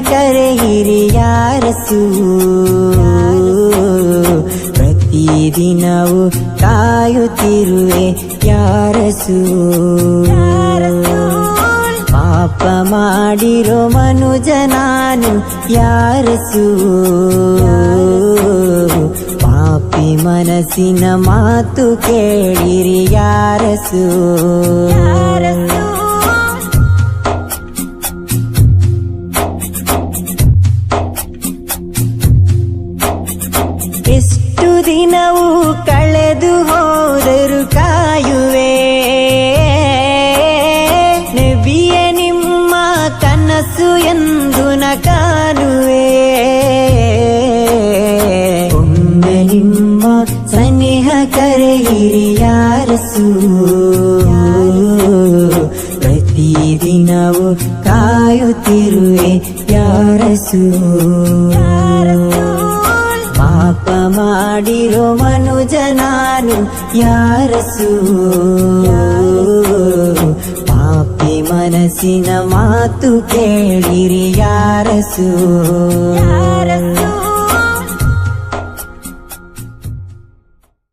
ಕರೆಯಿರಿ ಹಿರಿಯಾರಸು ಪ್ರತಿದಿನವು ಕಾಯುತ್ತಿರುವೆ ಯಾರಸು. ಪಾಪ ಮಾಡಿರೋ ಮನುಜ ನಾನು ಯಾರಸು. ಪಾಪಿ ಮನಸ್ಸಿನ ಮಾತು ಕೇಳಿರಿ ಯಾರಸು. ಎಷ್ಟು ದಿನವೂ ಕಳೆದು ಹೋದರು ಕಾಯುವೆ. ನಬಿಯ ನಿಮ್ಮ ಕನಸು ಎಂದು ನ ಕಾಣುವೆ ಒಮ್ಮೆ ನಿಮ್ಮ ಸನಿಹ ಕರೆಯಿರಿ ಯಾರಸು. ಪ್ರತಿದಿನವು ಕಾಯುತ್ತಿರುವೆ ಯಾರಸು. ಪಾಪ ಮಾಡಿರೋ ಮನುಜ ನಾನು ಯಾರಸು? ಪಾಪಿ ಮನಸ್ಸಿನ ಮಾತು ಕೇಳಿರಿ ಯಾರಸು?